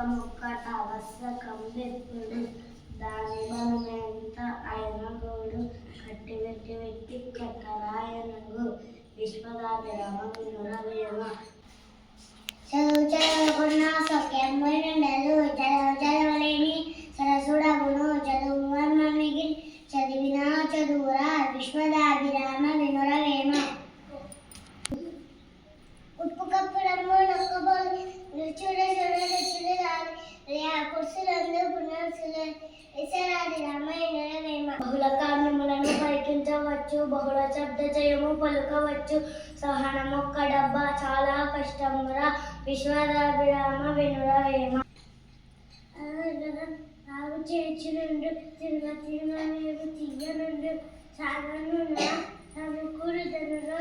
లోకం అవసరం దాని మనం ఎంత ఆయనగోడు కట్టి వెట్టి వెట్టి కట్టరాయనగు విశ్వదాది చదువు చదువుకున్న సొక్కెమ్మడి నుండలు చదువు చదవలేని సరసుడగును చదువు మన్మనిగి చదివినా చదువురా విశ్వదాభిరామ పలికించవచ్చు ఇసరాది రామాయణ బహుళ కారణములను పరికించవచ్చు బహుళ శబ్ద జయము పలుకవచ్చు. సహనమొక్క డబ్బా చాలా కష్టమురా విశ్వదాభిరామ వినురవేమ రావు చేర్చి నుండు తిరుగ తిరుగ నీరు తీయ నుండు సమకూరు సముకూరు ధనుడు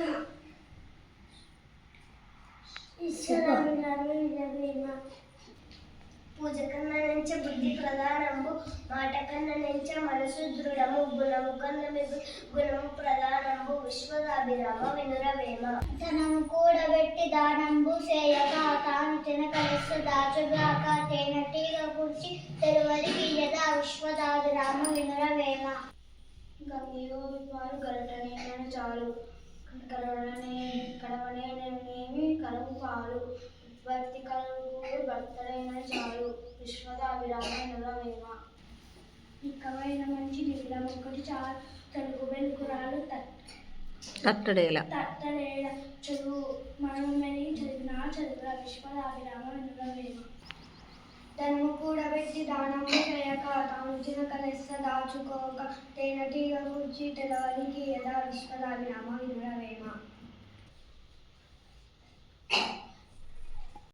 పూజ కన్నా నుంచి బుద్ధి ప్రధానము మాట కన్నా నుంచి మనసు దృఢము గుణము కన్నా గుణము ప్రధానము విశ్వదాభిరామ వినురవేమ. ధనము కూడబెట్టి దానంబు చేయక తాను తినకలస్సు దాచుగాక తేనెటీగ కూర్చి తెరువలి గీయద విశ్వదాభిరామ వినురవేమ. గమ్యో విపాలు గరటనే చాలు. కడవనే కడవనేమి కలుగు పాలు. భక్తి కలుగు భక్తులైన చాలు. విశ్వదాభిరామ నిలవేమ ఇకమైన మంచి నీలం ఒకటి చాలు. తెలుగు వెలుగురాలు తట్టడేల. తట్టలేడ చదువు. మనం మెరిగి చదివిన చదువుల విశ్వదాభిరామ నిలవేమ ధనము కూడబెట్టి దానము చేయక తాను చినక లెస్స దాచుకోక తేనెటీగ కూర్చి తెలవలికి యథా విశ్వదాభిరామ వినురవేమ